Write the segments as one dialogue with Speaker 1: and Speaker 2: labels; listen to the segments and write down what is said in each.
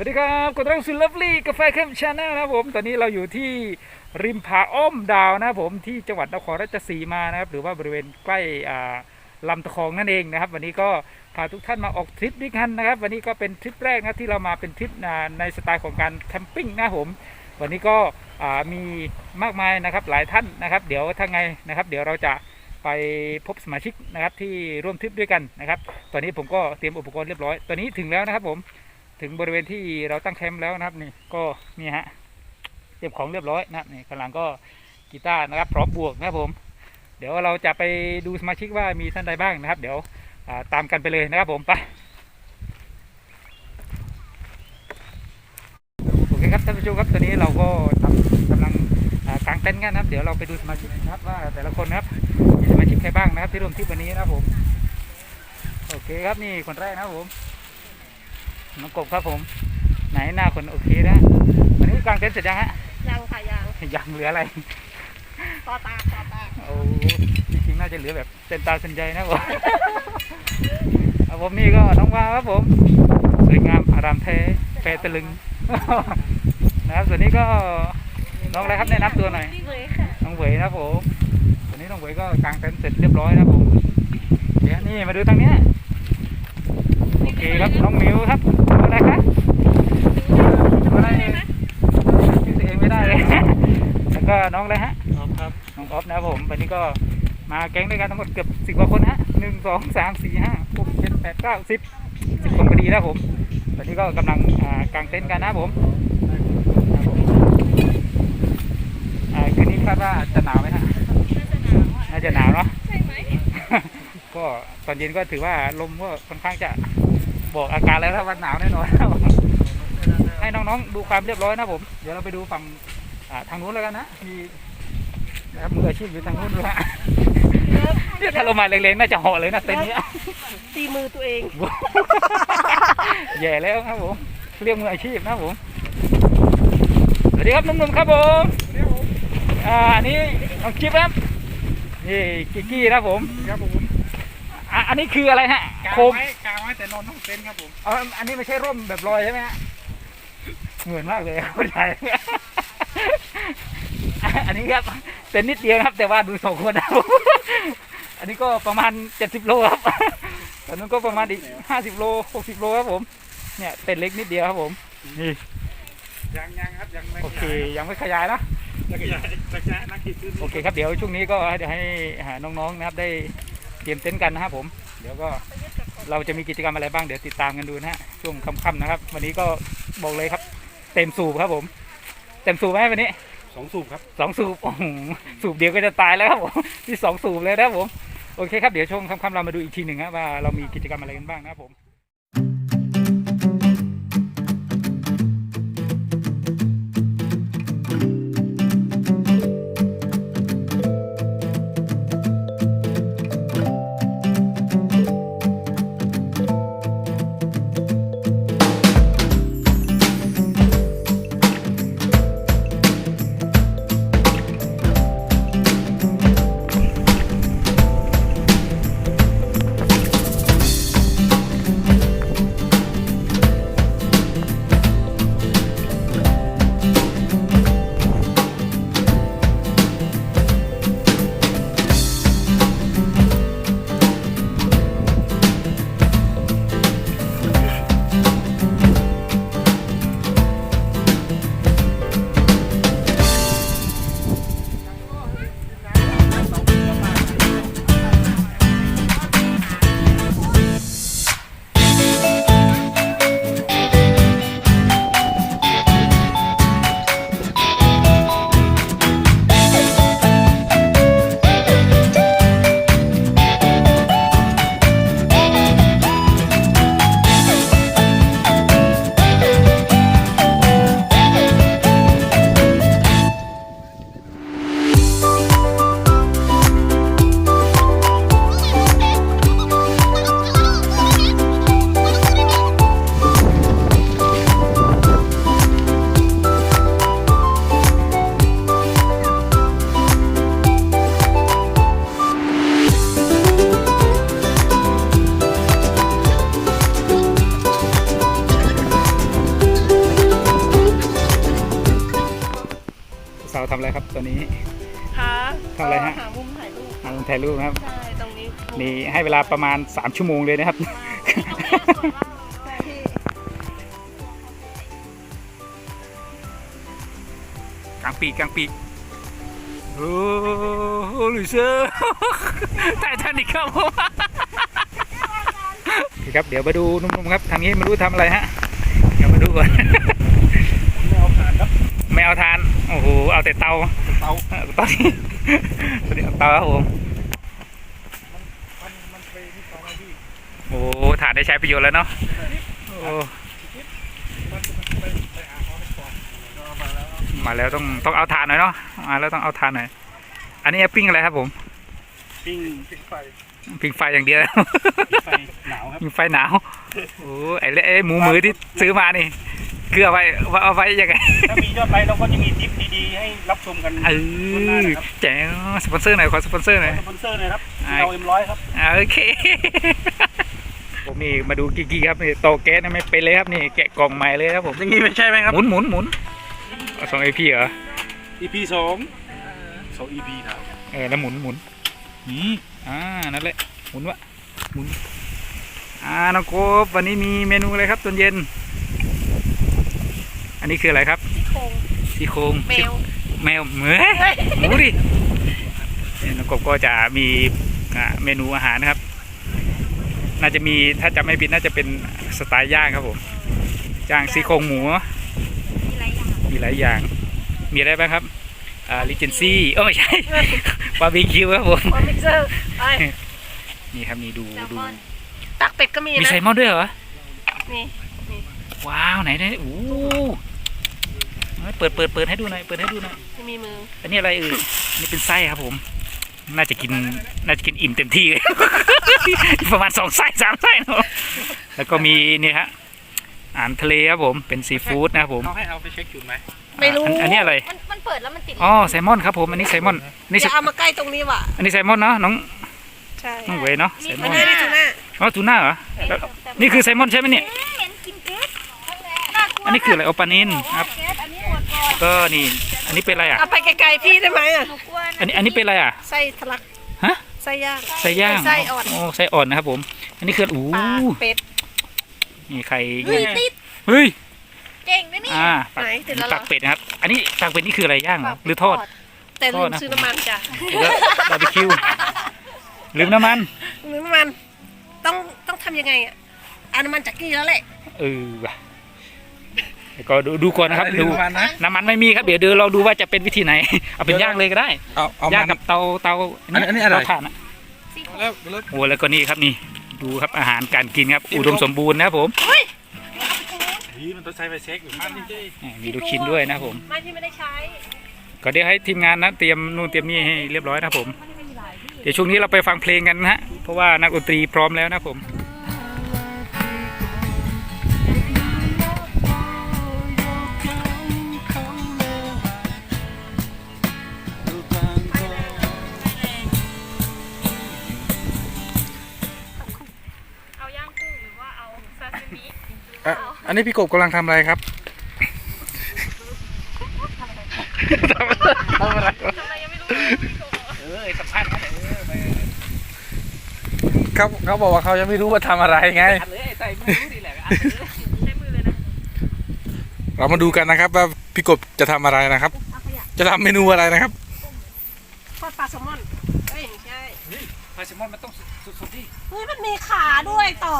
Speaker 1: วัสดีครับกดต้อนรับสู่เลิฟลี่กาแฟเข้มชาแนลนะครับผม ตอนนี้เราอยู่ที่ริมผาอ้อมดาวนะครับผมที่จังหวัดนครราชสีมานะครับ หรือว่าบริเวณใกล้อ่าลำตะคองนั่นเองนะครับ วันนี้ก็พาทุกท่านมาออกทริปด้วยกันนะครับ วันนี้ก็เป็นทริปแรกนะที่เรามาเป็นทริปในสไตล์ของการแคมปิ้งนะผม วันนี้ก็มีมากมายนะครับหลายท่านนะครับ เดี๋ยวถ้าไงนะครับ เดี๋ยวเราจะไปพบสมาชิกนะครับที่ร่วมทริปด้วยกันนะครับ ตอนนี้ผมก็เตรียมอุปกรณ์เรียบร้อย ตอนนี้ถึงแล้วนะครับผม ถึงบริเวณที่เราตั้งแคมป์แล้วนะครับนี่ก็นี่ฮะเตรียมของเรียบร้อยนะครับนี่กำลังก็กีตาร์นะครับพร้อมบวกนะครับผม เดี๋ยวเราจะไปดูสมาชิกว่ามีท่านใดบ้างนะครับ เดี๋ยวาตามกันไปเลยนะครับผมไปโอเคครับท่านผู้ชมครับตอนนี้เราก็ทำกำลังกางเต็นท์กันนะครับ เดี๋ยวเราไปดูสมาชิกนะครับว่าแต่ละคนนะครับมีสมาชิกใครบ้างนะครับที่ร่วมทริปวันนี้นะครับผมโอเคครับนี่คนแรกนะครับผม น้องกบครับผม ไหนหน้าคนโอเคนะวันนี้กางเต็นท์เสร็จยังฮะ
Speaker 2: ยังค่ะยัง
Speaker 1: ยังเหลืออะไร
Speaker 2: ต่อตาต่อตา
Speaker 1: โอ้จริงๆน่าจะเหลือแบบเส้นตาเส้นใจนะผมเอาผมนี่ก็น้องวาวครับผมสวยงามอารามแท้แฟตะลึงนะครับส่วนนี้ก็น้องอะไรครับแนะนำตัวหน่อย
Speaker 2: เลยค่ะ
Speaker 1: น้องเหวยนะครับผมส่วนนี้น้องเหวยก็กางเต็นท์เสร็จเรียบร้อยนะครับผมเดี๋ยวนี่มาดูทางเนี้ยโอเคครับน้องหมิวครับอะไรครับอะไรชื่อตัวเองไม่ได้เลยแล้วก็น้องอะไรฮะ
Speaker 3: ครับ
Speaker 1: น้องออฟนะครับผมวันนี้ก็มาแก๊งด้วยกันทั้งหมดเกือบสิบกว่าคนฮะหนึ่งสองสามสี่ห้าหกเจ็ดแปดเก้าสิบสิบคนพอดีนะครับผมวันนี้ก็กำลังอ่ากางเต็นท์กันนะครับผมครับผมอ่าคืนนี้คาดว่าจะหนาวไหมฮะน่าจะหนาวเนาะ
Speaker 2: ใช่ไหม
Speaker 1: ก็ตอนเย็นก็ถือว่าลมก็ค่อนข้างจะ บอกอาการแล้วถ้าวันหนาวแน่นอนครับผมให้น้องๆดูความเรียบร้อยนะครับผม เดี๋ยวเราไปดูฝั่งอ่าทางนู้นแล้วกันนะมีนะครับมืออาชีพอยู่ทางนู้นด้วยฮะเนี่ยถ้าลงมาเล็กๆน่าจะห่อเลยนะเต็นท์เนี้ย
Speaker 2: ตีมือตัวเอง
Speaker 1: แย่แล้วครับผมเรียกมืออาชีพนะครับผมสวัสดีครับหนุ่มๆครับผมอ่าอันนี้น้องจิ๊บครับนี่กิกกี้นะครับผม
Speaker 3: ครับผม
Speaker 1: อะอันนี้คืออะไรฮะ
Speaker 3: กาง
Speaker 1: โคม
Speaker 3: ไว้กางไว้แต่นอนต้องเต็นท์ครับผม
Speaker 1: อ๋ออันนี้ไม่ใช่ร่มแบบลอยใช่ไหมฮะเหมือนมากเลยครับคนไทยอันนี้ครับเต็นท์นิดเดียวครับ แต่ว่าดูสองคนนะครับอันนี้ก็ประมาณเจ็ดสิบโลครับตอนนั้นก็ประมาณอีกห้าสิบโลหกสิบโลครับผม เนี่ยเต็นท์เล็กนิดเดียวครับผมนี่
Speaker 3: ยังยังครับยังไม่
Speaker 1: โอเค ยังไม่ขยายนะ
Speaker 3: นักขยายนักขยายนักขีดขึ้น
Speaker 1: โอเคครับเดี๋ยวช่วงนี้ก็เดี๋ยวให้หาน้องๆนะครับได้เตรียมเต็นท์กันนะครับผม เดี๋ยวก็ เราจะมีกิจกรรมอะไรบ้างเดี๋ยวติดตามกันดูนะฮะช่วงค่ำๆนะครับ วันนี้ก็บอกเลยครับ เต็มสูบครับผม เต็มสูบไหมวันนี้
Speaker 3: สองสูบครับ
Speaker 1: สองสูบโอ้โหสูบเดียวก็จะตายแล้วครับผมที่สองสูบเลยนะครับผมโอเคครับเดี๋ยวช่วงค่ำๆเรามาดูอีกทีหนึ่งนะว่าเรามีกิจกรรมอะไรกันบ้างนะครับผม
Speaker 2: ป
Speaker 1: ระ
Speaker 2: มา
Speaker 1: ณ 3 ชั่วโมงเลยนะครับ
Speaker 2: ตรงนี้สวยมากใช่พี่
Speaker 1: กลางปีกกลางปีกโอ้โหลุยเซอร์ไททานิกครับผมโอเคครับเดี๋ยวมาดูนุ่มๆครับทางนี้ไม่รู้ทำอะไรฮะเดี๋ยวมาดูก่อน
Speaker 3: ไม่เอาผ่านครับ
Speaker 1: ไม่เอาทานโอ้โหเอาแต่เตา
Speaker 3: เตา
Speaker 1: เออตอนนี้ตอนนี้เอาเตาครับผม
Speaker 3: มันมันไปที่สองนาที
Speaker 1: โอ้โหถ่าน ได้ใช้ประโยชน์แล้วเนาะโอ้
Speaker 3: มันมันไปไปหาเขาไม่ก่อนก็มาแล้ว
Speaker 1: มาแล้วต้องต้องเอาทานหน่อยเนาะมาแล้วต้องเอาทานหน่อย อันนี้ปิ้งอะไรครับผม
Speaker 3: ปิ้งปิ้งไฟ
Speaker 1: ปิ้งไฟอย่างเดียว
Speaker 3: ปิ้งไฟหนาวครับ
Speaker 1: มีไฟหนาวโอ้ไอ้เละไอ้หมูมือที่ซื้อมานี่เกลือไว้ว่าเอาไว้ยังไง
Speaker 3: ถ้ามียอดไลค์เราก็จะมีทิปดีๆให้รับชมกัน
Speaker 1: เออแจ๋วสปอนเซอร์หน่อยขอสปอนเซอร์หน่อย
Speaker 3: สปอนเซอร์เลยครับ
Speaker 1: อ่า
Speaker 3: เราเอ็มร้อยครับ
Speaker 1: อ่าโอเค ผมนี่มาดูกิ๊กๆครับนี่โตแก๊สนี่ไม่เป็นเลยครับนี่แกะกล่องใหม่เลยครับผม
Speaker 3: อย่างนี้ไม่ใช่ไหมครับ
Speaker 1: หมุนหมุนหมุนเอาสองไอพีเหรอ
Speaker 3: EP สองสอง EP ครับ
Speaker 1: เออแล้วหมุนหมุนอืมอ่านั่นแหละหมุนวะหมุนอ่าน้องโกบวันนี้มีเมนูอะไรครับตอนเย็น อันนี้คืออะไรครับ
Speaker 2: ที่โครง
Speaker 1: ซี่โครง
Speaker 2: แมว
Speaker 1: แมวเหมือหมูดิเนี่ยน้องกบก็จะมีอ่าเมนูอาหารนะครับ น่าจะมีถ้าจำไม่ผิดน่าจะเป็นสไตล์ย่างครับผมย่างซี่โครงหมู
Speaker 2: มีหลายอย่าง
Speaker 1: มีหลายอย่าง มีอะไรบ้างครับอ่าลิเจนซี่เออไม่ใช่บาร์บีคิวครับผม
Speaker 2: คอมมิกเซอร์ไอ้
Speaker 1: นี่ครับนี่ดูดู
Speaker 2: ตักเป็ดก็มี
Speaker 1: มี
Speaker 2: นะ
Speaker 1: ไซมอนด้วยเหรอ
Speaker 2: นี่
Speaker 1: ว้าวไหนไหนโอ้เปิดเปิดเปิดให้ดูหน่อยเปิดให้ดูหน่อย
Speaker 2: ที่มีมือ
Speaker 1: อันนี้อะไรเอ่ยอันนี้เป็นไส้ครับผม น่าจะกินน่าจะกินอิ่มเต็มที่เลยประมาณสองไส้สามไส้เนอะแล้วก็มีนี่ฮะอาหารทะเลครับผมเป็นซีฟู้ดนะครับผม
Speaker 3: เขาให้เอาไปเช็คจุดไหม
Speaker 2: ไม่รู้
Speaker 1: อันอันนี้อะไร
Speaker 4: มันมันเปิดแล้วมันติด
Speaker 1: อ๋อไซมอนครับผมอันนี้ไซมอนนี่
Speaker 2: อย่าเอามาใกล้ตรงนี้ว่ะ
Speaker 1: อันนี้ไซมอนเนาะน้อง
Speaker 2: ใช่
Speaker 1: น้องเวยเนาะไซม
Speaker 2: อั
Speaker 1: อนน
Speaker 2: นี้นี่ทูน่า
Speaker 1: อ๋อทูน่าเหรอแล้วนี่คือไซมอนใช่ไหมเนี่ย
Speaker 4: เห็นกินเกสน่ากลัว
Speaker 1: อันนี้คืออะไรโอปานินครับ
Speaker 4: เกสอันนี้หมดก่ อน
Speaker 1: ก็นี่อันนี้เป็นอะไรอะ
Speaker 2: เอาไปไกลๆพี่ได้ไหมอะ
Speaker 4: หนูกลัว
Speaker 1: อันนี้อันนี้เป็นอะไรอะ
Speaker 2: ไส้ทะลัก
Speaker 1: ฮะ
Speaker 2: ไส้ย่าง
Speaker 1: ไส้ย่าง
Speaker 2: ไส้อ่อน
Speaker 1: โอ้ไส้อ่อนนะครับผม อันนี้คืออู้
Speaker 2: ปลาเป็ด
Speaker 1: นี่ไข่
Speaker 4: เฮ้ยติด
Speaker 1: เฮ้ย
Speaker 4: เก่งนะนี่
Speaker 1: อ่าปัก
Speaker 2: ไหนติดแล้วเหร
Speaker 1: ปั
Speaker 2: อก
Speaker 1: เป็ดนะครับ อันนี้ปักเป็ดนี่คืออะไรย่างเหรอหรือทอด
Speaker 2: แต่ลื
Speaker 1: โทษ
Speaker 2: ม
Speaker 1: นะ
Speaker 2: ซื้อน้ำมันจ้ะ
Speaker 1: หรือว่าบาร์บีคิวลืมน้ำมัน
Speaker 2: ลืมน้ำมัน ต้องต้องทำยังไงอะเอาน้ำมันจากกี้แล้วแหละ
Speaker 1: เออว่ะแล้ว ก็ดูดูก่อนนะครับ
Speaker 3: อะไร
Speaker 1: ดู
Speaker 3: ลืมน้ำมันนะ
Speaker 1: น้ำมันไม่มีครับเดี๋ยวเดี๋ยวเราดูว่าจะเป็นวิธีไหน เอาเป็นย่างเลยก็ได้
Speaker 3: เอาเอา
Speaker 1: ย่าง
Speaker 3: มัน
Speaker 1: กับเตาเตา
Speaker 3: อันนี้อันนี้อะไร
Speaker 1: เตาถ่านอะ
Speaker 4: ซี่โครง
Speaker 3: แล้วแล้ว
Speaker 1: โอ้แล้วก็นี่ครับนี่ดูครับอาหารการกินครับ อุดมสมบูรณ์นะครับผม
Speaker 3: นี่มันต้องใช้ไปเช็คอยู่มันจริง
Speaker 1: อ่ามีลูกชิ้นด้วยนะครับผม
Speaker 2: ไม่ที่ไม่ได้ใช้
Speaker 1: ก็เดี๋ยวให้ทีมงานนะเตรียมนู่นเตรียมนี่ให้เรียบร้อยนะครับผม เดี๋ยวช่วงนี้เราไปฟังเพลงกันนะฮะเพราะว่านักดนตรีพร้อมแล้วนะครับผม
Speaker 4: อะ
Speaker 3: อันนี้พี่กบกำลังทำอะไรครับ
Speaker 1: ทำอะไร
Speaker 4: ทำไมยังไม่รู้เลยพี่โก
Speaker 1: เออสัมภาษณ์เขาเออไป
Speaker 3: เขาเขาบอกว่าเขายังไม่รู้ว่าทำอะไรไง
Speaker 1: อัดเลยใส่ไม่รู้ดีแหละอัดเลย
Speaker 4: ใช้มือเลยนะ
Speaker 3: เรามาดูกันนะครับ ว่าพี่กบจะทำอะไรนะครับ จะทำเมนูอะไรนะครับ
Speaker 2: ทอดปลาแซลมอนเอ้ยไม่ใช่
Speaker 1: พาชิมอนมันต้องสุดๆที่
Speaker 2: เฮ้ยมันมีขาด้วยต่อ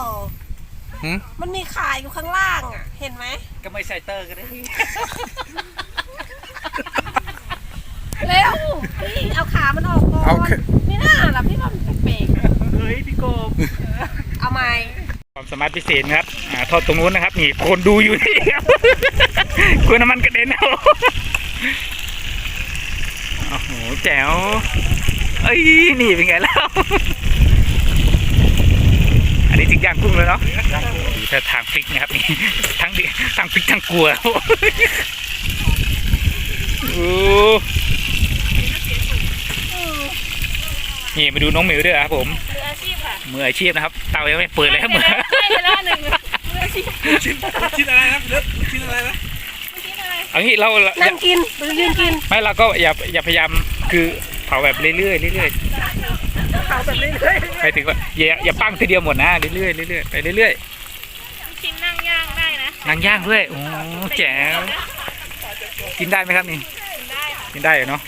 Speaker 3: หืม
Speaker 2: มันมีขาอยู่ข้างล่างอะ เห็นไหม
Speaker 1: ก็ไม่ใส่เตอร์กันเลย
Speaker 2: เร็ว พี่เอาขามันออกก่อน
Speaker 3: เอาแค่
Speaker 2: ไม่น่าล่ะพี่ว่ามันเปรก
Speaker 1: เฮ้ยพี่โกบ
Speaker 2: ๆเอาไหม
Speaker 1: ความสามารถพิเศษนะครับอ่าทอดตรงนู้นนะครับ นี่คนดูอยู่นี่ครับ กลัวน้ำมันกระเด็นเอาโอ้โหแจ๋วเอ้ยนี่เป็นไงแล้วอั นนี้ถึงย่างกุ้งเลยเนาะดูท่าทางพริกนะครับนี่ทั้งดิทั้งพริกทั้งกลัวโอ้นี่มาดูน้องหมิวด้วยครับผม
Speaker 4: มืออาชีพค่ะ
Speaker 1: มืออาชีพนะครับ เตายังไม่เปิดเลยครับมือ
Speaker 4: ให้ไปแล้วหนึ่งมืออาชีพ
Speaker 3: ชิ้นชิ้นอะไรนะเลือกชิ้นอะไรนะ
Speaker 4: เมื่อกี้หน่อย
Speaker 1: เอางี้เราเรา
Speaker 2: นั่งกินหรือยืนกิน
Speaker 1: ไม่เราก็อย่าอย่าพยายามคือเผาแบบเรื่อยๆเรื่อย
Speaker 2: เขาแบบเรื่อย
Speaker 1: ๆไปถึงว่าอย่าอย่าปั้งทีเดียวหมดนะเรื่อยๆเรื่อยๆไปเรื่อย
Speaker 4: ลูกชิ้นนั่งย่างได้นะ
Speaker 1: ๆนางย่างด้วยโอ้แจ๋วกินได้ไหมครับนี่
Speaker 4: กินได้ค่ะ
Speaker 1: กินได้เหรอเนาะ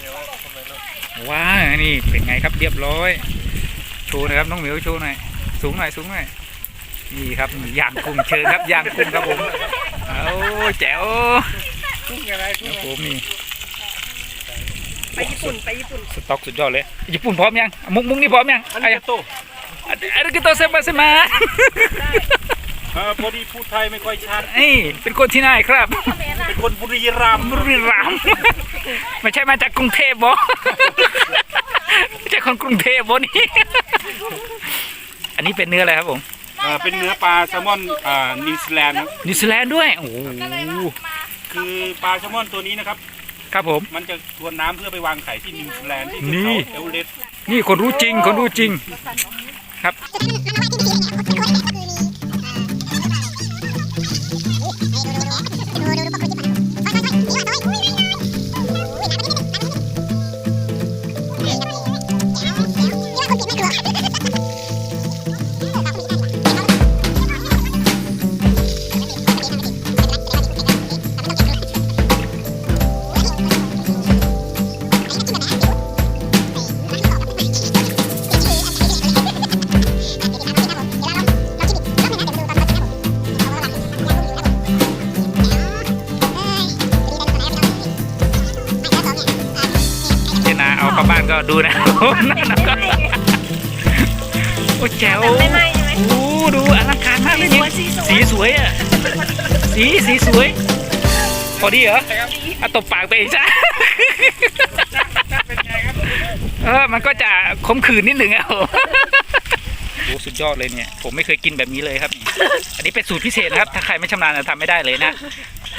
Speaker 1: ว้าวนี่เป็นไงครับเรียบร้อยโชว์หนะครับน้องเหมียวโชว์หน่อยสูงหน่อยสูงหน่อยนี่ครับย่างกุ้งเชิญครับย่างกุ้งครับผมเอาแจ๋วครับผมนี่
Speaker 2: ๆ ไปญี่ปุ่นไปญี่ปุ่น
Speaker 1: สต็อกสุดยอดเลยญี่ปุ่นพร้อมยังมุกมุกนี่พร้อมยังอันนี้โตอันนี้โตเซมาเซมา
Speaker 5: เออพอดีพูดไทยไม่ค่อยชัด
Speaker 1: นี่เป็นคนที่ไหนครับ
Speaker 5: เป็นคนบุรีรัมย์
Speaker 1: บุรีรัมย์ไม่ใช่มาจากกรุงเทพบอไม่ใช่คนกรุงเทพบอนี่อันนี้เป็นเนื้ออะไรครับผม
Speaker 5: เออเป็นเนื้อปลาแซลมอนอ่านิวซีแลนด์ครับ
Speaker 1: นิวซีแลนด์ด้วยโอ้โห
Speaker 5: คือปลาแซลมอนตัวนี้นะครับ
Speaker 1: ครับผม
Speaker 5: มันจะทวนน้ำเพื่อไปวางไข่ที่นิวซีแลนด์ที่
Speaker 1: นี่
Speaker 5: เทือกเขาเอเวอเรสต์
Speaker 1: นี่คนรู้จริงคนรู้จริง ครับ ก็ดูนะนั่นนะก็โอ้แจ๋ว
Speaker 2: ไม่ไหม้ใช่ไหม
Speaker 1: โอ้ดูอลังการมากเลยเนี่ยสีสวยอะสีสีสวย พอดีเหรอเอาตบปากไปอีกจ้ะเออมันก็จะขมขื่นนิดหนึ่งอะโอ้โหสุดยอดเลยเนี่ย ผมไม่เคยกินแบบนี้เลยครับ อันนี้เป็นสูตรพิเศษนะครับ ถ้าใครไม่ชำนาญจะทำไม่ได้เลยนะ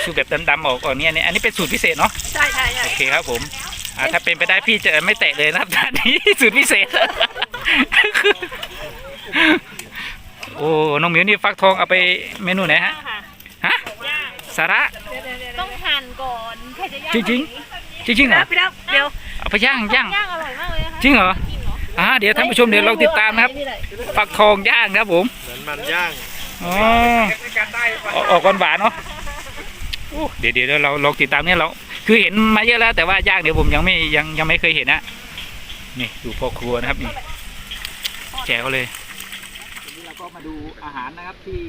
Speaker 1: สูตรแบบดำๆออกก่อนเนี่ยเนี่ยอันนี้เป็นสูตรพิเศษเนาะ
Speaker 2: ใช่ใช่ใช่
Speaker 1: โอเคครับผม อ่าถ้าเป็นไปได้พี่จะไม่แตะเลยนะครับด้านนี้สูตรพิเศษ โอ้ น้องหมิวนี่ฟักทองเอาไปเมนูไหนฮะ
Speaker 4: ค่ะ
Speaker 1: ฮะ
Speaker 4: ย่าง
Speaker 1: สาระ
Speaker 4: ต้องหั่นก่อนแค่จะย่าง
Speaker 1: จริง จริงๆเหรอ
Speaker 2: พี่ดับเดี๋ยว
Speaker 1: เอาไปย่างย่าง
Speaker 4: ย่างอร่อยมากเลยนะคะ
Speaker 1: จริงเหรอ
Speaker 4: กินเหรอ
Speaker 1: อ่า เดี๋ยวท่านผู้ชมเดี๋ยวเราติดตามนะครับ ฟักทองย่างครับผม
Speaker 5: เหมือนมันย่าง
Speaker 1: อ๋อ ออกออกหวานๆเนาะโอ้เดี๋ยวเดี๋ยวเราลองติดตามเนี่ยเรา คือเห็นมาเยอะแล้วแต่ว่าย่างเดี๋ยวผมยังไม่ยังยังไม่เคยเห็นนะนี่ดูพ่อครัวนะครับนี่แจ๋วเลยวันนี้เราก็มาดูอาหารนะครับที่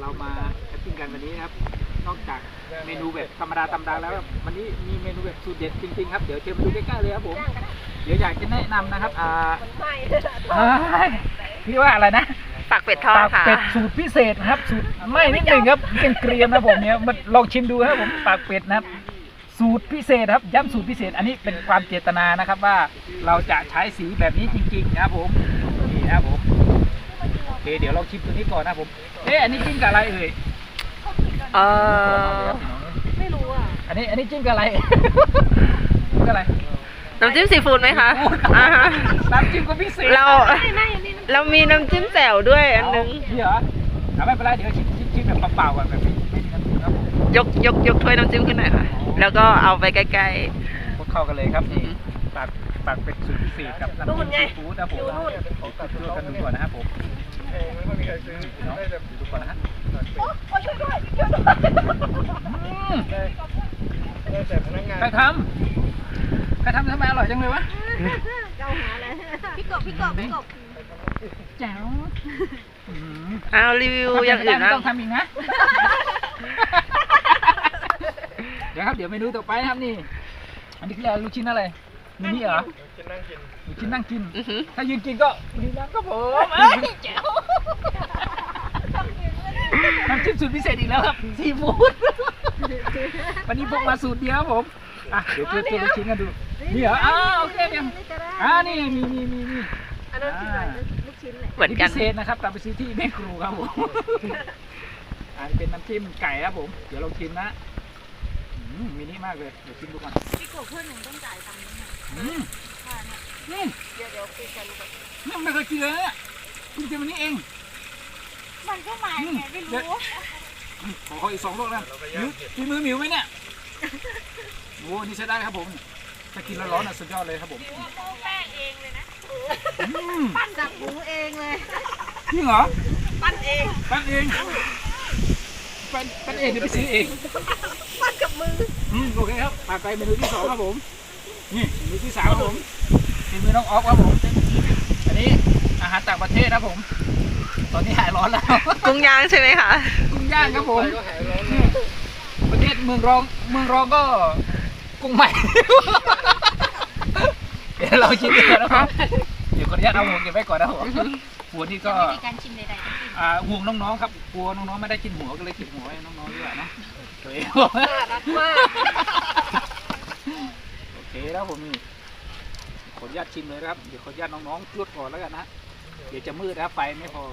Speaker 1: เรามาแคมปิ้งกันวันนี้นะครับนอกจากเมนูแบบธรรมดาธรรมดาแล้ววันนี้มีเมนูแบบสูตรเด็ดจริงๆครับเดี๋ยวเชิญมาดูใกล้ๆเลยครับผมเดี๋ยวอยากจะแนะนำนะครับอ่าเอ้ยพี่ว่าอะไรนะ
Speaker 2: ปากเป็ดทอด
Speaker 1: ปาก
Speaker 2: ค่ะ
Speaker 1: เป็ดสูตรพิเศษนะครับสูตรไม่นิดหนึ่งครับเป็นเกรียมนะผมเนี่ยมาลองชิมดูครับผมปากเป็ดนะครับ สูตรพิเศษครับย้ำสูตรพิเศษ อันนี้เป็นความเจตนานะครับว่าเราจะใช้สีแบบนี้จริงๆนะครับผมนี่นะครับผมโอเคเดี๋ยวลองชิมตัวนี้ก่อนนะครับผมเอ๊ะอันนี้จิ้มกับอะไรเอ่ย
Speaker 2: เออ
Speaker 4: ไม่รู้อะ
Speaker 1: อันนี้อันนี้จิ้มกับอะไรจิ้มกับอะไร
Speaker 6: น้ำจิ้มซีฟู้ดไหมคะอ่าฮะ
Speaker 1: น้ำจิ้มก็พิเศษ
Speaker 6: เราเรามีน้ำจิ้มแจ่วด้วยอันนึง
Speaker 1: นี่เหรอเอาไม่เป็นไรเดี๋ยวชิมชิมชิมแบบเปล่าๆก่อนแบบไม่ไม่มีน้ำจิ้มครับผม
Speaker 6: ยกยกยกถ้วยน้ำจิ้มขึ้นหน่อยค่ะ แล้วก็เอาไปใกล้
Speaker 1: พวกเข้ากันเลยครับนี่ปากปากเป็ดสูตรพิเศษกับน้ำ
Speaker 2: นู่
Speaker 1: จิ้
Speaker 2: น
Speaker 1: ม
Speaker 2: ไง
Speaker 1: ซีฟู้ดนะผม
Speaker 2: อยู่นู่น
Speaker 1: ขอตัดช่วยกันดูก่อนนะครับผมเนาะดูก่อนนะฮะอืมใครทำใครทำทำไมอร่อยจังเลยวะ
Speaker 4: พี่กบพี่กบพี่กบ
Speaker 1: แจ๋วอืม
Speaker 6: ๆเอารีวิวอย่างอื่น
Speaker 1: ไม่
Speaker 6: บ้าง
Speaker 1: ต้องทำอีกนะ เดี๋ยวครับเดี๋ยวเมนูต่อไปนะครับนี่ อันนี้คืออะไรลูกชิ้นอะไรมินี่เหรอลูกชิ้นนั่งกิน
Speaker 6: อือหือ
Speaker 1: ถ้ายืนกินก็ดีน้ำก็ผมเอ้ยแจ๋วน้ำจิ้มสูตรพิเศษอีกแล้วครับซีฟู้ดวันนี้พกมาสูตรเดียวครับผมอะเดี๋ยวเจอตัวลูกชิ้นกันดูนี่เหรออ้าวโอเคเนี่ยอ่านี่มีมีมีมี
Speaker 2: อันนั้นคืออะไร
Speaker 1: อ่า
Speaker 2: ลูกชิ้นเลย
Speaker 6: เหมือนกัน
Speaker 1: พิเศษนะครับตามไปซื้อที่แม่ครูครับผมอันนี้เป็นน้ำจิ้มไก่ครับผม เดี๋ยวลองชิมนะอื มมินิมากเลย เดี๋ยวชิมดูก่อน
Speaker 4: พี่กบเพื่อนหนูต้องจ่ายตังค์นะ
Speaker 1: อืมอืม
Speaker 2: เดี๋ยวเดี๋ยวคุยกันก่อน
Speaker 1: นี่ไม่เคยกินเลยเนี่ยเพิ่งกินวันนี้เอง
Speaker 4: มันก็มาไงไม่รู้
Speaker 1: ขอขออีกสองลูกนะมิวกินมือหมิวไหมเนี่ยโอ้นี่ใช้ได้ครับผมถ้ากินร้อนๆน่ะสุดยอดเลยครับผม
Speaker 4: แป้งเองเลยนะ
Speaker 2: ปั้นจากหมูเองเลย
Speaker 1: จริงเหรอ
Speaker 2: ปั้นเอง
Speaker 1: ปั้นเอง ปั้นปั้นเองหรือไปซื้อเอง
Speaker 2: ปั้นกับมือ
Speaker 1: อืมโอเคครับผ่านไปเมนูที่สองครับผม นี่เมนูที่สามครับผมเป็นมือน้องออฟครับผม อันนี้อาหารต่างประเทศครับผม ตอนนี้หายร้อนแล้ว
Speaker 6: กุ้งย่างใช่ไหมคะ
Speaker 1: กุ้งย่างครับผมนี่ประเทศเมืองรอง เมืองรองก็กุ้งใหม่ เดี๋ยวเราชิมกันนะครับ เดี๋ยวขออนุญาตเอาหัวเก็บไว้ก่อนนะครับผมหัวนี่ก็
Speaker 4: มีการชิมใดๆทั้งสิ้น
Speaker 1: อ่าห่วงน้องๆครับกลัวน้องๆไม่ได้กินหัวก็เลยเก็บหัวให้น้องๆดีกว่าเนอะตัวเอง
Speaker 2: น่ารักมาก
Speaker 1: โอเคแล้วผมนี่ขออนุญาตชิมเลยนะครับเดี๋ยวขออนุญาตน้องๆลดก่อนแล้วกันนะเดี๋ยวจะมืดนะครับไฟไม่พอ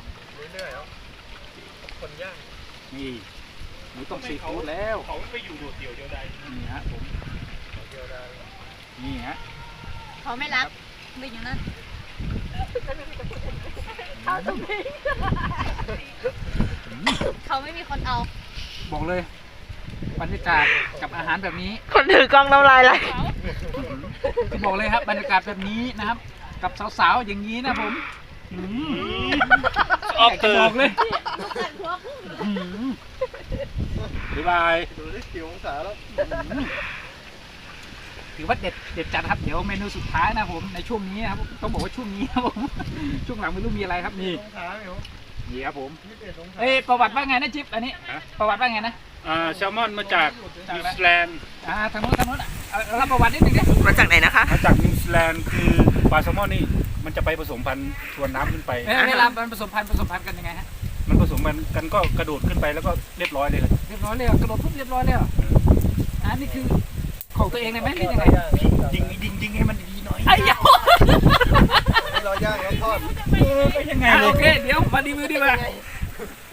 Speaker 1: นี่นี่ต้องซีฟู้ดแล้ว
Speaker 5: เขาไปอยู่โดดเดี่ยวเดียวใด
Speaker 1: นี่ฮะผมนี่ฮะ
Speaker 4: เขาไม่รักไม่อยู่นั่น เขาไม่มีคนเอา
Speaker 1: บอกเลยบรรยากาศกับอาหารแบบนี้
Speaker 6: คนถือกล้องน้ำลายไหล
Speaker 1: บอกเลยครับบรรยากาศแบบนี้นะครับ กับสาวๆอย่างนี้นะผมอืม
Speaker 5: ออก
Speaker 1: จะ
Speaker 5: เตอ
Speaker 1: บอก
Speaker 5: ร์
Speaker 1: เลยอืม
Speaker 5: บ๊ายบาย
Speaker 1: ถือว่าเด็ดเด็ดจัดครับเดี๋ยวเมนูสุดท้ายนะผมในช่วงนี้นะครับต้องบอกว่าช่วงนี้ครับผมช่วงหลังไม่รู้มีอะไรครับนี่นี่ครับผมเอ้ยประวัติว่าไงนะจิ๊บอันนี้
Speaker 5: ฮะ
Speaker 1: ประวัติว่าไงนะ
Speaker 5: อ่าแซลมอนมาจากนิวซีแลนด์
Speaker 1: อ่าทางโน้นทางโน้นอะเอาเอาเล่าประวัตินิดนึงดิ
Speaker 6: มาจากไหนนะคะ
Speaker 5: มาจากนิวซีแลนด์คือปลาแซลมอนนี่มันจะไปผสมพันธุ์ชวนน้ำขึ้นไป
Speaker 1: เอ้ยเวลามันผสมพันธุ์ผสมพันธุ์กันยังไงฮะ
Speaker 5: มันผสมกันกันก็กระโดดขึ้นไปแล้วก็เรียบร้อยเลยครับ
Speaker 1: เรียบร้อยเลยเหรอกระโดดปุ๊บเรียบร้อยเลยเหรออันนี้คือ ของตัวเองเลยไหมหรือยังไง
Speaker 5: ยิงยิงยิงให้มันดีๆหน่อย
Speaker 1: ไอ้ยา
Speaker 7: เราย่างแล้วทอด
Speaker 5: เออก็ยังไง
Speaker 1: อะ
Speaker 5: เล
Speaker 1: โอยเคเดี๋ยวมาดีมือดีกว่า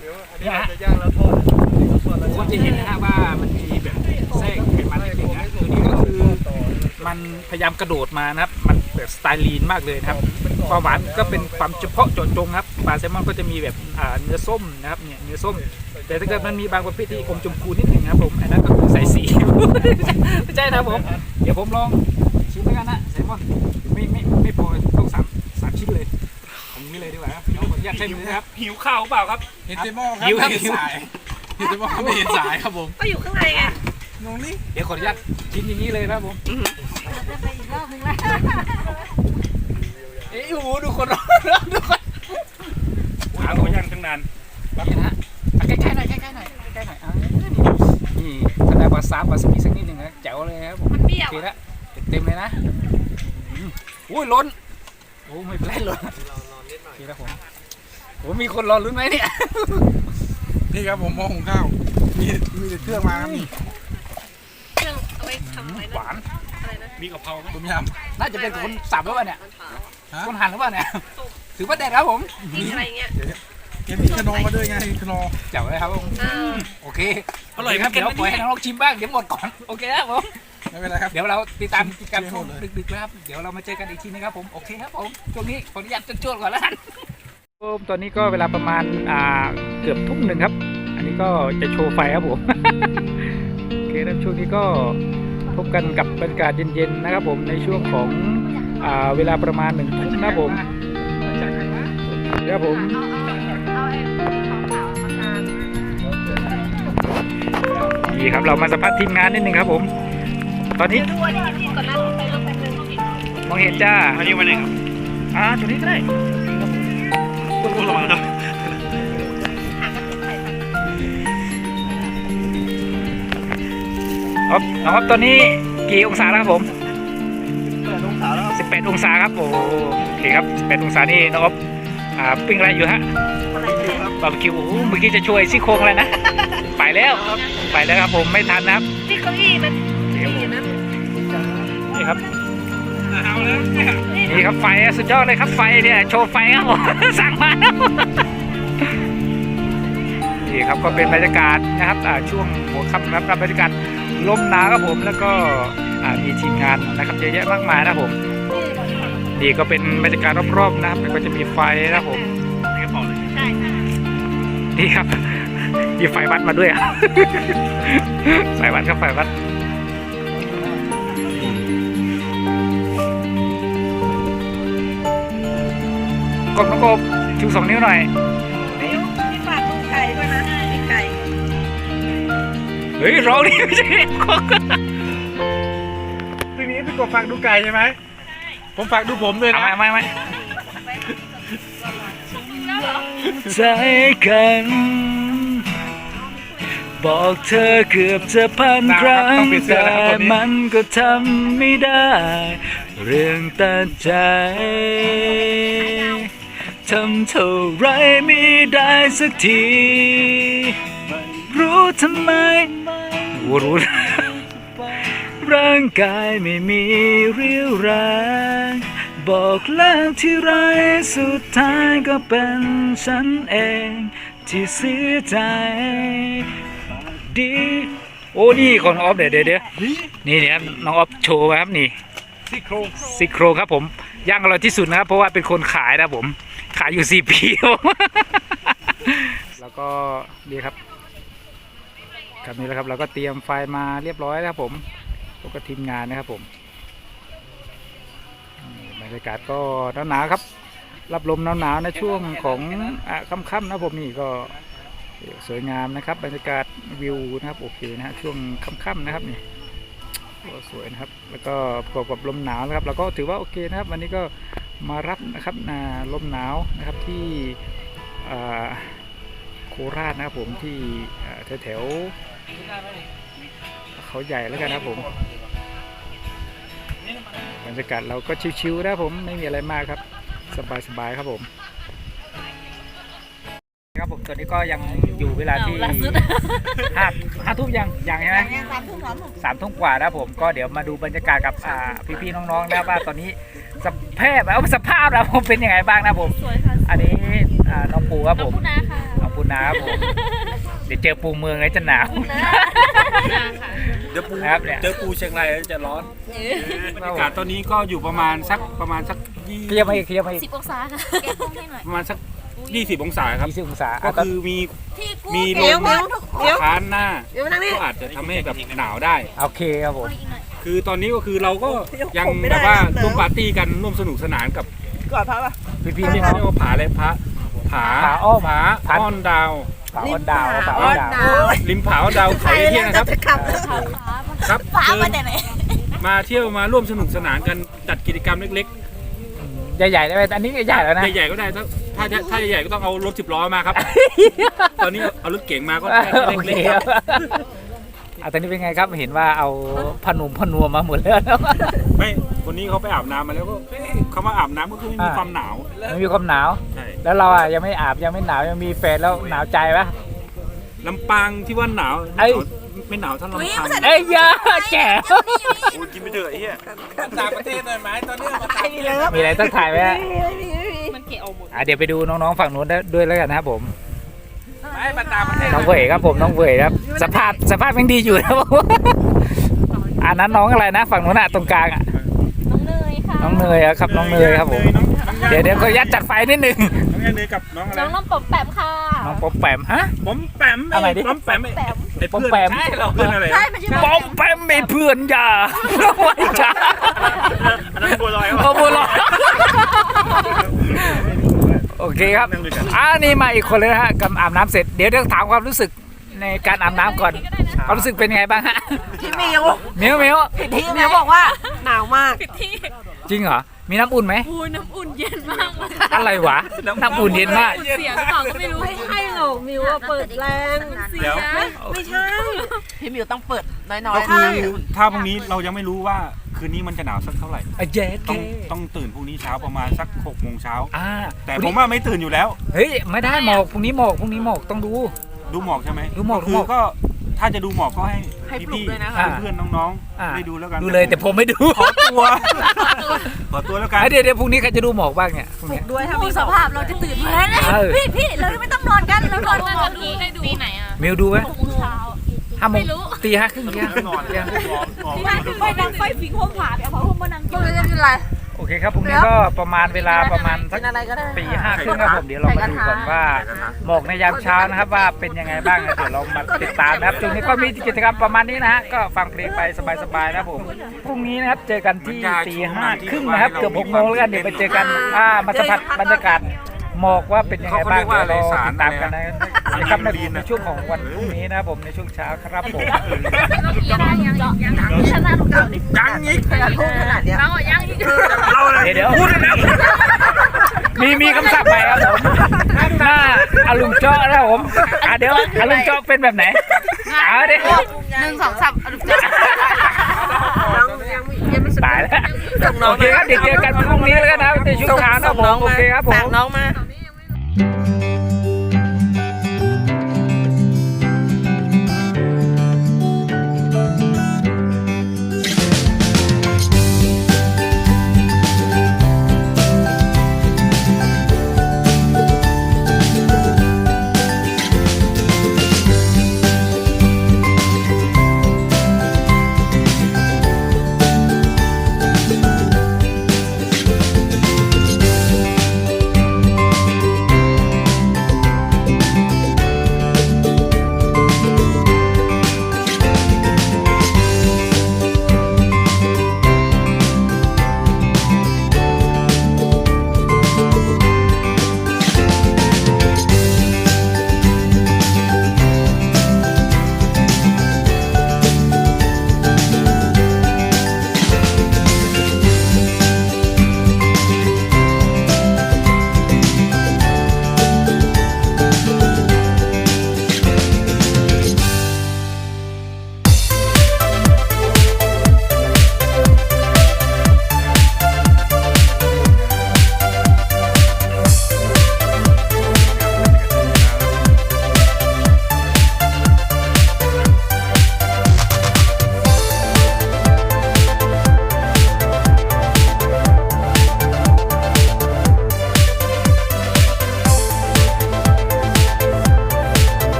Speaker 7: เดี๋ยวอันนี้เราจะย่างแล้วทอดทอดแล้ว
Speaker 1: คนจะเห็นนะฮะว่ามันมีแบบแทรกไขมันนิดนึงนะตัวนี้ก็คือมันพยายามกระโดดมานะครับ มันแบบสไตล์ลีนมากเลยนะครับ ความหวานก็เป็นความเฉพาะเจาะจงครับปลาแซลมอนก็จะมีแบบอ่าเนื้อส้มนะครับเนี่ยเนื้อส้ม แต่ถ้าเกิดมันมีบางประเภทที่อมชมพูนิดหนึ่งนะครับผมอันนั้นก็คือใส่สี ไม่ใช่นะครับผมเดี๋ยวผมลองชิมแล้วกันนะแซลมอนไม่ไม่ไม่พอต้องสามสามชิ้นเลยผมนี้เลยดีกว่าครับเดี๋ยวขออนุญาตใช้มือนะครับ
Speaker 5: หิวข้าวเปล่าครับ
Speaker 3: เห็นเตมอครับ
Speaker 1: หิวครับ
Speaker 3: ไม่เห็นสายเห็นเตมอไม่เห็นสายครับผม
Speaker 2: ก็อยู่ข้างในไง
Speaker 3: งงนี่
Speaker 1: เดี๋ยวขออนุญาตชิ้นอย่างนี้เลยนะครับผมเอ้ยโอ้โหดูคนร้อนดูคน
Speaker 5: หาหัวย่างตั้งนาน
Speaker 1: นี่นะฮะอะ ใกล้ๆหน่อยใกล้ๆหน่อยใกล้ๆหน่อยอ่านี่ถ้าได้วาซาบวาซาบิสักนิดหนึ่งนะแจ๋วเลยครับผม
Speaker 2: มันเปรี้ย
Speaker 1: โอ
Speaker 2: ว
Speaker 1: เคละเต็มเลยนะอืมอุ้ยล้นโอ้ไม่เป็นไรล้นโอเคแล้วผมโอ้มีคนรอลุ้นไหมเนี่ย
Speaker 3: นี่ครับผมหมอหุงข้าว มีมีแต่เครื่องมาครับนี่
Speaker 2: เครื่องเอาไว้ทำอะไร
Speaker 1: ห
Speaker 2: นะ
Speaker 1: วาน
Speaker 2: อะไรนะ
Speaker 5: มีกะเพราไหม
Speaker 3: ต้มย
Speaker 1: น่าจะเป็นคนสับหรือเปล่าเนี่ย
Speaker 3: ฮะ
Speaker 1: คนหั่นหรือเปล่าเนี่ย ถือว่าเด็ดครับผม
Speaker 2: กินอะไรเงี้ยำ
Speaker 3: แกมีขนมมาด้วยไงขนม
Speaker 1: แจ๋วเลยครับผม
Speaker 2: อ่า
Speaker 1: โอเคอร่อยครับเดี๋ยวปล่อยให้น้องๆชิมบ้างเดี๋ยวหมดก่อนโอเคครับผม
Speaker 3: ไม่เป็นไรครับ
Speaker 1: เดี๋ยวเราติดตามกิจกรรม
Speaker 3: เดี๋ยว
Speaker 1: ช่วง
Speaker 3: หมดเลย
Speaker 1: ดึกๆนะครับเดี๋ยวเรามาเจอกันอีกทีนะครับผมโอเคครับผมช่วงนี้ขออนุญาตจวดๆก่อนแล้วกันตอนนี้ก็เวลาประมาณอ่าเกือบทุ่มหนึ่งครับ อันนี้ก็จะโชว์ไฟครับผมโอเคครับช่วงนี้ก็พบกันกับบรรยากาศเย็นๆนะครับผมในช่วงของอ่าเวลาประมาณหนึ่งทุ่มนะครับผมครับผม นี่ครับเรามาสัมภาษณ์ทีมงานนิดนึงครับผม ตอนนี้
Speaker 2: ดูอันนี้ที่ก่อนนะไปรถแป๊บนึงเขาเห็น
Speaker 1: มองเห็นจ้า
Speaker 5: อันนี้วันไหนครับ
Speaker 1: อ่าตัวนี้ก็ได้
Speaker 5: พูดระวังครับ
Speaker 1: ครับน้องครับตอนนี้กี่องศาแล้วครับผม
Speaker 7: องศาแล้ว
Speaker 1: 18 องศาครับโอ้โหโอเคครับ18องศานี่น้องอ๊อฟอ่าปิ้งอะไรอยู่ฮะ
Speaker 2: อะไรเนี่ย
Speaker 1: บาร์บีคิวโอ้โหเมื่อกี้จะช่วยซี่โครงอะไรนะ ไปแล้วไปแล้วครับผมไม่ทันนะครับ
Speaker 2: ที่เก้าอี้มันดีนะ
Speaker 1: นี่ครับนี่ครับไฟอะสุดยอดเลยครับไฟเนี่ยโชว์ไฟครับผมสั่งมาแล้วนี่ครับก็เป็นบรรยากาศนะครับอ่าช่วงหัวค่ำนะครับบรรยากาศลมหนาวครับผมแล้วก็อ่ามีทีมงานนะครับเยอะแยะมากมายนะครับผมนี่ก็เป็นบรรยากาศรอบๆนะครับแล้วก็จะมีไฟนะครับผม
Speaker 2: ใช่ใช่
Speaker 1: นี่ครับมีไฟวัดมาด้วยอะไฟวัดครับไฟวัดกบน้องกบชูสองนิ้วหน่อย
Speaker 2: นิ้วพี่ฝากลูกไก่ด้วยนะพี่ไก่
Speaker 1: เฮ้ยร้องดิไม่ใช่
Speaker 5: ทีนี้พี่กบฝากดูไก่ใช่ไหมผมฝากดูผมด้วย
Speaker 1: เอา
Speaker 5: นะ
Speaker 1: ไหมไม่ไม่ ใจกัน บอกเธอเกือบจะพันครั้ง แต่มันก็ทำไม่ได้ เรื่องตัดใจทำเท่าไรไม่ได้สักที รู้ทำไมรู้ร่างกายไม่มีเรี่ยวแรง บอกแล้วที่ไรสุดท้ายก็เป็นฉันเองที่เสียใจดี โอ้นี่ของน้องออฟเดี๋ยวเดี๋ยวเดี๋ยวนี่เนี่ครับน้องออฟโชว์ครับนี่
Speaker 5: ซี่โครง
Speaker 1: ซี่โครงครับผมย่างอร่อยที่สุดนะครับเพราะว่าเป็นคนขายนะผม ขายอยู่สี่ปีแล้วก็ดีครับครับนี่แหละครับเราก็เตรียมไฟมาเรียบร้อยแล้วครับผมแล้วก็ทีมงานนะครับผม รรยากาศก็หนาวๆครับ รับลมหนาวๆในช่วงของอค่ำๆนะผมนี่ก็สวยงามนะครับบรรยากาศวิวนะครับโอเคนะฮะช่วงค่ำๆนะครับนี่สวยนะครับ แล้วก็ประกอบกับลมหนาวนะครับเราก็ถือว่าโอเคนะครับ วันนี้ก็มารับนะครับนาลมหนาวนะครับที่โคราชนะครับผมที่แถวๆเขาใหญ่แล้วกันนะครับผม บรรยากาศเราก็ชิวๆนะครับผมไม่มีอะไรมากครับ สบายๆครับผมครับผมตอนนี้ก็ยังอยู่เวลาที่ห้าห้าทุ่มยังยังใช่ไหม
Speaker 2: ยังสามทุ่มสามทุ่ม
Speaker 1: สามทุ่มกว่านะครับผมก็เดี๋ยวมาดูบรรยากาศกับอ่าพี่ๆน้องๆนะครับว่าตอนนี้สภาพเอาสภาพนะครับผมเป็นยังไงบ้างนะครับผม
Speaker 4: สวยค่ะ
Speaker 1: อันนี้อ่าน้องปูครับ
Speaker 4: น้
Speaker 1: ผ
Speaker 4: อง
Speaker 1: ม
Speaker 4: พูนาค่ะ
Speaker 1: น้องปูนาครับผมเดี๋ยวเจอปูเมืองเลยจะหนาว
Speaker 4: นาค่ะ
Speaker 5: เดี๋ยวปู
Speaker 1: ครับเนี่ย
Speaker 5: เจอปูเชียงรายแล้วจะร้อนบรรยากาศตอนนี้ก็อยู่ประมาณสักประมาณสักยี่
Speaker 1: เคลียร์มาอีกเคลียร์มาอีก
Speaker 4: สิบองศาค่ะแกะกุ้งให้หน่อย
Speaker 5: ประมาณสักยี่สิบองศาครับ
Speaker 1: ยี่สิบองศา
Speaker 5: ก็
Speaker 1: อะก็
Speaker 5: คือมี
Speaker 4: ที่กุ้ง
Speaker 5: มีล
Speaker 2: เดี๋ยว
Speaker 5: ม
Speaker 2: เดี๋ยวเดี๋ยว
Speaker 5: ค้านหน้า
Speaker 2: เดี๋ยวนั่งนี่
Speaker 5: ก็อาจจะทำให้แบบหนาวได้
Speaker 1: โอเคครับผม
Speaker 4: อีกหน่อย
Speaker 5: คือตอนนี้ก็คือเราก็ยัง
Speaker 2: ผมไม่
Speaker 5: แบ
Speaker 2: ได้
Speaker 5: บว่า
Speaker 2: หนาว
Speaker 5: ร่วมปาร์ตี้กันร่วมสนุกสนานกับ
Speaker 2: กอดพระป่ะ
Speaker 1: พี่ๆ
Speaker 5: เรี
Speaker 1: น้
Speaker 5: ยก
Speaker 1: อง
Speaker 5: ว่าผาอะไรพระผา
Speaker 1: ผาอ้อม
Speaker 5: ผา
Speaker 1: ผา
Speaker 5: อ้อนดาว
Speaker 1: ๆ ฝาอ้อนดาวฝา
Speaker 2: อ้
Speaker 1: อ้อ
Speaker 2: อนน
Speaker 1: ดา
Speaker 2: ดาวว
Speaker 5: ริมผาอ้อนดาวเขาเที่ยงนะครับ
Speaker 2: จะขับ
Speaker 5: ครับ
Speaker 4: ฟ้า
Speaker 5: เชิ
Speaker 4: มา
Speaker 5: ญ
Speaker 4: แต่ไหน
Speaker 5: มาเที่ยวมาร่วมสนุกสนานกันจัดกิจกรรมเล็ก
Speaker 1: ใหญ่ๆได้ไหมอันนี้ใหญ่แล้วนะ
Speaker 5: ๆใหญ่ๆก็ได้ถ้าถ้าถ้าใหญ่ๆก็ต้องเอารถสิบล้อมาครับ ตอนนี้เอารถเก๋งมาก็แค่
Speaker 1: โอเค
Speaker 5: เล็กๆ
Speaker 1: ค
Speaker 5: ค
Speaker 1: รั
Speaker 5: รั
Speaker 1: บบอะ ตอนนี้เป็นไงครับเห็นว่าเอาพนุ่มพนัวมาหมดแล้วนะ
Speaker 5: ไม่คนนี้เขาไปอาบน้ำมาแล้วก็เอ๊ะเขามาอาบน้ำก็คือไม่มี
Speaker 1: อ่า
Speaker 5: ความหนาว
Speaker 1: มันมีความหนาว
Speaker 5: ใช่
Speaker 1: แล้วเราอะยังไม่อาบยังไม่หนาวยังมีแฟนแล้วหนาวใจปะ
Speaker 5: ลำปางที่ว่าหนาว
Speaker 1: ไอ้
Speaker 5: ไม่หนาวเท่าลำปาง
Speaker 1: เอ้ยอยาแจ๋ว
Speaker 5: โอ้ยกินไม่เถอะไอ้เหี้ย
Speaker 7: ต่างประเทศหน่อยไหมตอนนี้มาต่าง
Speaker 2: ไอ้นี่เลยครับ
Speaker 1: มีอะไรต้องถ่ายไหมฮะ
Speaker 2: ไม่มีไม่มี
Speaker 4: มันเกะเอาหมด
Speaker 1: อะเดี๋ยวไปดูน้องๆฝั่งนู้นได้ด้วยแล้วกันนะครับผม
Speaker 7: ไม่มาต่างประเทศ
Speaker 1: น้องเวยครับผมน้องเวยครับ สภาพสภาพยังดีอยู่นะผมอันนั้นน้องอะไรนะ ฝั่งนู้นอะตรงกลางอะ
Speaker 4: น้องเนยค่ะ
Speaker 1: น้องเนยอะครับน้องเนยครับผม
Speaker 5: น้องน้อง
Speaker 1: เดี๋ยวเดี๋ยวขออนุญาตจัดไฟนิดนึง
Speaker 5: น้องเนยกับน้องอะไร
Speaker 4: น้องน้องปอมแปมค่ะ
Speaker 1: น้องปอมแปมฮะ
Speaker 5: ผมแปม
Speaker 1: อะไรดิ
Speaker 5: ผมแปม
Speaker 4: แปม
Speaker 5: ไอ้
Speaker 1: ปอม
Speaker 5: เพื่อน
Speaker 1: แปม
Speaker 5: ใช่เหรอเพื่อนอะไร
Speaker 2: ใช่ไม่ใช่
Speaker 1: ปอมแปมไม่เพื่อนอย่าไว้จ้า
Speaker 5: อันนั้นบัวลอย
Speaker 1: โอ้โหหรอโอเคครับอ่านี่มาอีกคนเลยนะฮะกำอาบน้ำเสร็จเดี๋ยวต้องถามความรู้สึกในการอาบน้ำก่อนความรู้สึกเป็นยังไงบ้างฮะ
Speaker 2: พี่มิว
Speaker 1: เมียวเมียว
Speaker 2: พี่มิวบอกว่าหนาวมาก
Speaker 4: ผิดที่
Speaker 1: จริงเหรอ มีน้ำอุ่นไหม
Speaker 4: อูน้ำอุ่นเย็นมากเลย
Speaker 1: อะไรวะ น้ำอุ่นเย็นมาก
Speaker 4: อุ่นเสียหรือเปล่าก็ไม่รู้
Speaker 2: ไม่ใช่หรอกมิวอะเปิดแรง
Speaker 4: เสีย
Speaker 5: เดี๋ยว
Speaker 2: ไม่ใช่ พี่มิวต้องเปิดน้อย
Speaker 5: ก็
Speaker 2: ๆ
Speaker 5: คือ
Speaker 2: ให้
Speaker 5: ถ้าพรุ่งนี้เรายังไม่รู้ว่าคืนนี้มันจะหนาวสักเท่าไหร่
Speaker 1: อะเจ๊เก
Speaker 5: ต้องต้องตื่นพรุ่งนี้เช้าประมาณสักหกโมงเช้า
Speaker 1: อ่า
Speaker 5: แต่ผมว่าไม่ตื่นอยู่แล้ว
Speaker 1: เฮ้ย ไม่ได้หมอกพรุ่งนี้หมอกพรุ่งนี้หมอกต้องดู
Speaker 5: ดูหมอกใช่ไหม
Speaker 1: ดูหมอกดู
Speaker 5: คื
Speaker 1: หม
Speaker 5: อ
Speaker 1: อก
Speaker 5: ก็ ถ้าจะดูหมอกก็ให้
Speaker 2: ให้ปลุ
Speaker 5: พี่
Speaker 2: กด้วยนะ
Speaker 1: อ่า
Speaker 5: ๆเพื่อนๆน้อง
Speaker 1: อ่า
Speaker 5: ๆได้ดูแล้วกัน
Speaker 1: ดูเลยแต่ผมไม่ดู
Speaker 5: ขอตัวขอตัวแล้วกัน
Speaker 1: อะเดี๋ยวเดี๋ยวพรุ่งนี้ใครจะดูหมอกบ้างเนี่ยพรุ่งนี้
Speaker 2: ด้วยถ้ามี
Speaker 4: สภาพเราจะตื่นมา
Speaker 1: เออ
Speaker 4: พี่พี่เราไม่ต้องนอนกันเรานอนกันดูให้ดูปีไหนอะ
Speaker 1: มิวดูไหม
Speaker 4: หกโมงเช้า
Speaker 1: ห้าโมง
Speaker 4: ไม่รู้
Speaker 1: ตีห้าครึ่งตีห้าครึ่งตีห้าครึ่ง
Speaker 4: ที่นั่นไปนั่งไฟฟิงห้องผ่าไปเอาผ้าห่มมานั่งกิน
Speaker 2: ไม่เป็นไร
Speaker 1: โอเคครับพรุ่งนี้ก็ประมาณเวลาประมาณสัก
Speaker 6: กินอะไรก็ได้
Speaker 1: ตีห้าครึ่งครับผมเดี๋ยวเรามาดูก่อนว่าหมอกในยามเช้านะครับว่าเป็นยังไงบ้างนะเดี๋ยวเรามาติดตามนะครับช่วงนี้ก็มีกิจกรรมประมาณนี้นะฮะก็ฟังเพลงไปสบายๆนะครับผมพรุ่งนี้นะครับเจอกันที่ตีห้าครึ่งนะครับเกือบหกโมงแล้วกันเดี๋ยวไปเจอกันอ่ามาสัมผัสบรรยากาศ หมอกว่าเป็นยังไงบ้างเดี๋ยวเราติดตามกันนะนะครับในในช่วงของวันพรุ่งนี้นะครับผมในช่วงเช้าครับผม
Speaker 6: ชนะลูกเก่าดิยังอีกขนาดพุ่งขนาดเนี้ย
Speaker 4: แล้วอะยังอีก
Speaker 1: เดี๋ยวเดี๋ยวพูดนะมีมีคำศัพท์ใหม่ครับผมหน้าอาลุงเจาะนะครับผมอะเดี๋ยวอาลุงเจาะเป็นแบบไหนเอาเดี๋ยว
Speaker 4: หนึ่งสองสามอะดูจ้ะ
Speaker 1: ตายแล้วโอเคครับเดี๋ยวเจอกันพรุ่งนี้แล้วกันนะในช่วงเช้านะผมโอเคครับผ
Speaker 6: ฝาก
Speaker 1: ม
Speaker 6: น้องมา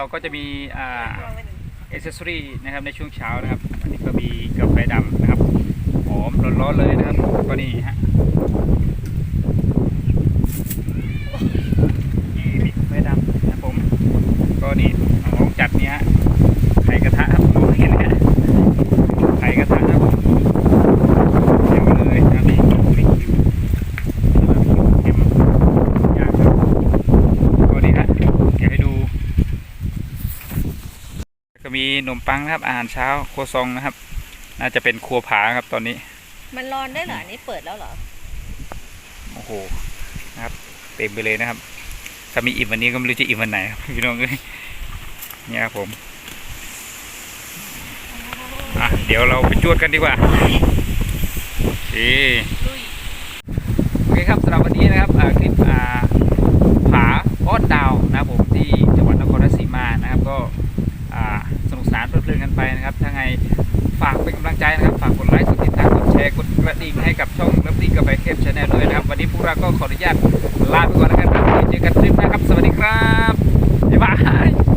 Speaker 1: เช้านะครับเราก็จะมีอ่าเอเซอรี่นะครับในช่วงเช้านะครับอันนี้ก็มีกาแฟดำนะครับหอมร้อนๆเลยนะครับก็นี่ฮะนี่มีกาแฟดำนะครับผมก็นี่น้องจัดเนี่ยฮะไข่กระทะครับมองเห็นนะฮะไข่กระทะครับผมเต็มเลยนะครับนี่นี่คิวเต็มอย่างครับ ก็นี่ฮะเดี๋ยวให้ดู ก็มีขนม ปังนะครับ อาหารเช้าครัวซองนะครับ น่าจะเป็นครัวผาครับตอนนี้
Speaker 6: มันร้อนได้เหรอ นี่เปิดแล้วเหรอ
Speaker 1: โอ้โห นะครับ เต็มไปเลยนะครับ ถ้ามีอิ่มวันนี้ก็ไม่รู้จะอิ่มวันไหนครับพี่น้องเอ้ยเนี่ยครับผม อะ เดี๋ยวเราไปจวดกันดีกว่าโอเคโอเคครับสำหรับวันนี้นะครับอ่าคลิปอ่าผาออดดาวนะครับผมที่จังหวัดนครราชสีมานะครับก็อ่า สารเพลินกันไปนะครับถ้าไงฝากเป็นกำลังใจนะครับ ฝากกดไลค์กดติดตามกดแชร์กดกระดิ่งให้กับช่องรับดีกับไบเทพชาแนลด้วยนะครับ วันนี้พวกเราก็ขออนุญาตลาไปก่อนนะครับเจอกันคลิปหน้าครับ สวัสดีครับบ๊ายบาย